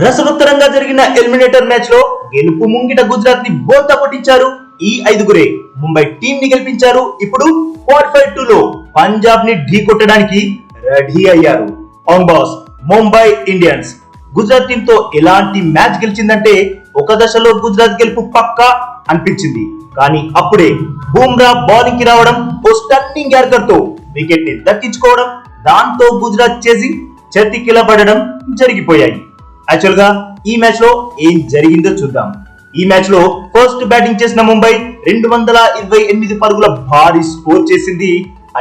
రసవత్తరంగా జరిగిన ఎలిమినేటర్ మ్యాచ్లో గెలుపు ముంగిట గుజరాత్ని బోల్తా కొట్టించారు. ఈ ఐదుగురే ముంబై టీం ని గెలిపించారు. ఇప్పుడు క్వాలిఫై టూ లో పంజాబ్ని ఢీ కొట్టడానికి రెడీ అయ్యారు. On boss Mumbai Indians. Gujarat team తో ఎలాంటి మ్యాచ్ గెలిచిందంటే ఒక దశలో గుజరాత్ గెలుపు పక్కా అనిపించింది. కానీ అప్పుడే బూమ్రా బౌలింగ్కి రావడం ఓ స్టన్నింగ్ యార్కర్తో వికెట్ని దక్కించుకోవడం దాంతో గుజరాత్ చేసి చతికిలబడడం జరిగిపోయాయి. యాక్చువల్గా ఈ మ్యాచ్లో ఏం జరిగిందో చూద్దాం. ఈ మ్యాచ్లో ఫస్ట్ బ్యాటింగ్ చేసిన ముంబై రెండు వందల ఇరవై ఎనిమిది పరుగుల భారీ స్కోర్ చేసింది.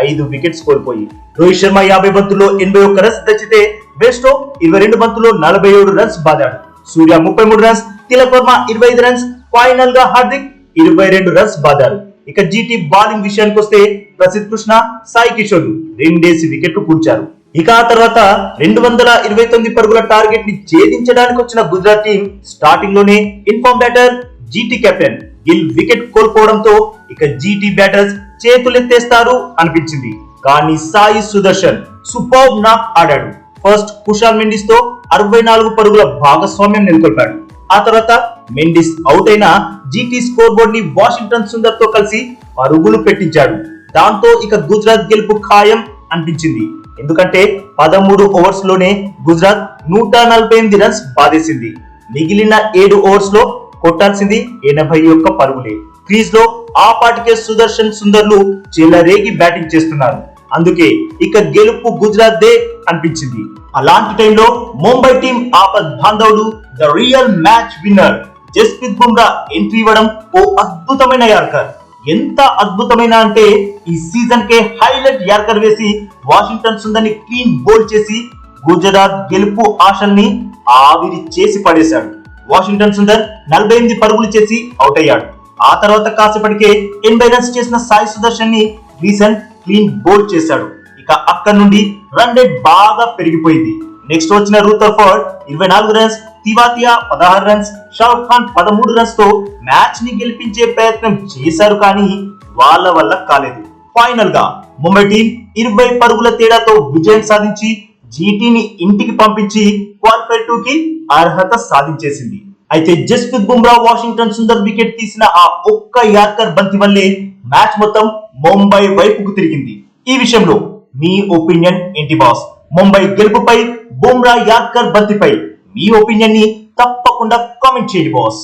ఐదు వికెట్స్ కోల్పోయి రోహిత్ శర్మ యాభై బంతుల్లో ఎనభై ఒక్క రన్స్ దచ్చితే బెస్టో ఇరవై రెండు బంతుల్లో నలభై ఏడు రన్స్ బాదాడు. సూర్య ముప్పై మూడు రన్స్ తిలక్ వర్మ ఇరవై ఐదు రన్స్ ఫైనల్గా హార్దిక్ ఇరవై రెండు రన్స్ బాదారు ఇక జీటీ బౌలింగ్ విషయానికి వస్తే ప్రసిద్ కృష్ణ సాయి కిషోర్ రెండేసి వికెట్లు కూర్చారు ఇక ఆ తర్వాత రెండు వందల ఇరవై తొమ్మిది పరుగుల టార్గెట్ని ఛేదించడానికి వచ్చిన గుజరాత్ టీం స్టార్టింగ్లోనే in form batter GT captain Gill wicket కోల్పోవడంతో ఇక జీటీ బ్యాటర్స్ చేతులెత్తేస్తారు అనిపించింది. కానీ సాయి సుదర్శన్ సూపర్ నాక్ ఆడాడు. ఫస్ట్ కుషాల్ మెండిస్తో అరవై నాలుగు పరుగుల భాగస్వామ్యం నెలకొల్పాడు. ఆ తర్వాత మెండిస్ అవుట్ అయిన జీటీ స్కోర్ బోర్డ్ని వాషింగ్టన్ సుందర్తో కలిసి పరుగులు పెట్టించాడు. దాంతో ఇక గుజరాత్ గెలుపు ఖాయం అనిపించింది. ఎందుకంటే పదమూడు ఓవర్స్లోనే గుజరాత్ నూట నలభై ఎనిమిది రన్స్ బాధేసింది మిగిలిన ఏడు ఓవర్స్లో కొట్టాల్సింది ఎనభై ఒక్క పరుగులే. క్రీజ్లో ఆ పాటికే సుదర్శన్ సుందర్లు చెలరేగి బ్యాటింగ్ చేస్తున్నారు. అందుకే ఇక గెలుపు గుజరాత్ దే అనిపించింది. అలాంటి టైంలో ముంబై టీం ఆపద్ బాంధవుడు the real match winner Jasprit Bumrah entry ఇవ్వడం ఓ అద్భుతమైన యార్కర్. ఎంత అద్భుతమైన అంటే ఈ సీజన్ కే హైలైట్ యార్కర్ వేసి వాషింగ్టన్ సుందర్ని క్లీన్ బోల్డ్ చేసి గుజరాత్ గెలుపు ఆశల్ని ఆవిరి చేసి పడేశాడు. వాషింగ్టన్ సుందర్ నలభై ఎనిమిది పరుగులు చేసి అవుట్ అయ్యాడు. ఆ తర్వాత కాసేపటికే ఎనభై రన్స్ చేసిన సాయి సుదర్శన్ని రీసెంట్ క్లీన్ బోల్డ్ చేశాడు. ఇక అక్కడ నుండి రన్ రేట్ బాగా పెరిగిపోయింది. నెక్స్ట్ వచ్చిన రూతర్ ఫోర్డ్ ఇరవై నాలుగు రన్స్ తివాతియా పదహారు రన్స్ షారుఖ్ ఖాన్ పదమూడు రన్స్తో మ్యాచ్ని గెలిపించే ప్రయత్నం చేశారు కానీ వాళ్ళ వల్ల కాలేదు. ఫైనల్గా ముంబై టీం ఇరవై పరుగుల తేడాతో విజయం సాధించి జీటీని ఇంటికి పంపించి క్వాలిఫై టూ కి అర్హత సాధించేసింది. అయితే జస్ప్రీత్ బుమ్రా వాషింగ్టన్ సుందర్ వికెట్ తీసిన ఆ ఒక్క యార్కర్ బంతి వల్లే మ్యాచ్ మొత్తం ముంబై వైపుకు తిరిగింది. ఈ విషయంలో మీ ఒపీనియన్ ఏంటి బాస్ ముంబై గెలుపుపై బుమ్రా యార్కర్ బంతిపై మీ ఒపీనియన్ని తప్పకుండా కామెంట్ చేయండి బాస్.